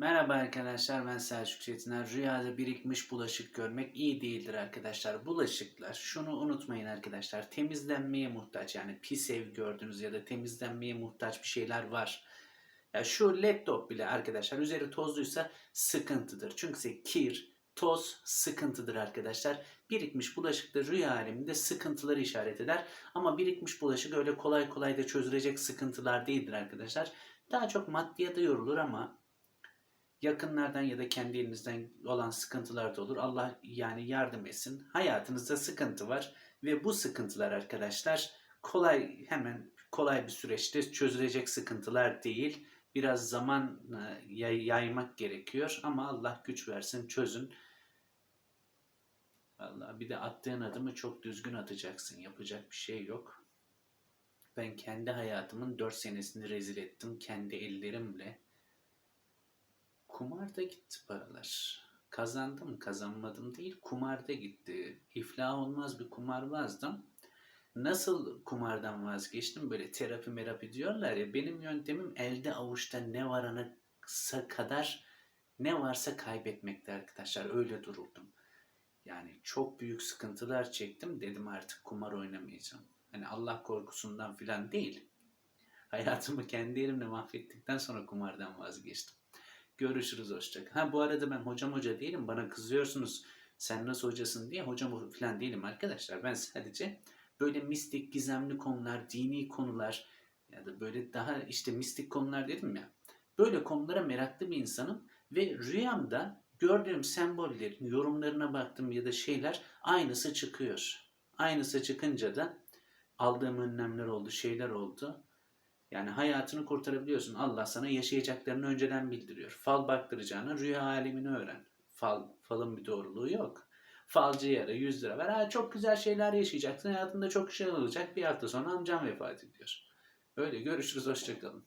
Merhaba arkadaşlar ben Selçuk Çetiner. Rüyada birikmiş bulaşık görmek iyi değildir arkadaşlar. Bulaşıklar şunu unutmayın arkadaşlar. Temizlenmeye muhtaç yani pis ev gördünüz ya da temizlenmeye muhtaç bir şeyler var. Ya şu laptop bile arkadaşlar üzeri tozluysa sıkıntıdır. Çünkü kir, toz sıkıntıdır arkadaşlar. Birikmiş bulaşık da rüya aleminde sıkıntıları işaret eder. Ama birikmiş bulaşık öyle kolay kolay da çözülecek sıkıntılar değildir arkadaşlar. Daha çok maddiyata yorulur ama yakınlardan ya da kendi elinizden olan sıkıntılar da olur. Allah yani yardım etsin. Hayatınızda sıkıntı var ve bu sıkıntılar arkadaşlar kolay hemen kolay bir süreçte çözülecek sıkıntılar değil. Biraz zaman e, yay- yaymak gerekiyor ama Allah güç versin çözün. Allah bir de attığın adımı çok düzgün atacaksın. Yapacak bir şey yok. Ben kendi hayatımın 4 senesini rezil ettim kendi ellerimle. Kumarda gitti paralar. Kazandım kazanmadım değil kumarda gitti. İflah olmaz bir kumarbazdım. Nasıl kumardan vazgeçtim? Böyle terapi merapi diyorlar ya. Benim yöntemim elde avuçta ne varana kadar ne varsa kaybetmekti arkadaşlar. Öyle duruldum. Yani çok büyük sıkıntılar çektim. Dedim artık kumar oynamayacağım. Hani Allah korkusundan filan değil. Hayatımı kendi elimle mahvettikten sonra kumardan vazgeçtim. Görüşürüz hoşçakal. Ha bu arada ben hocam hoca değilim. Bana kızıyorsunuz. Sen nasıl hocasın diye hocam falan değilim arkadaşlar. Ben sadece böyle mistik, gizemli konular, dini konular ya da böyle daha işte mistik konular dedim ya. Böyle konulara meraklı bir insanım ve rüyamda gördüğüm sembollerin yorumlarına baktım ya da şeyler aynısı çıkıyor. Aynısı çıkınca da aldığım önlemler oldu, şeyler oldu. Yani hayatını kurtarabiliyorsun. Allah sana yaşayacaklarını önceden bildiriyor. Fal baktıracağını rüya alemini öğren. Fal, falın bir doğruluğu yok. Falcıya ara 100 lira ver. Ha, çok güzel şeyler yaşayacaksın. Hayatında çok şey olacak. Bir hafta sonra amcam vefat ediyor. Öyle görüşürüz. Hoşçakalın.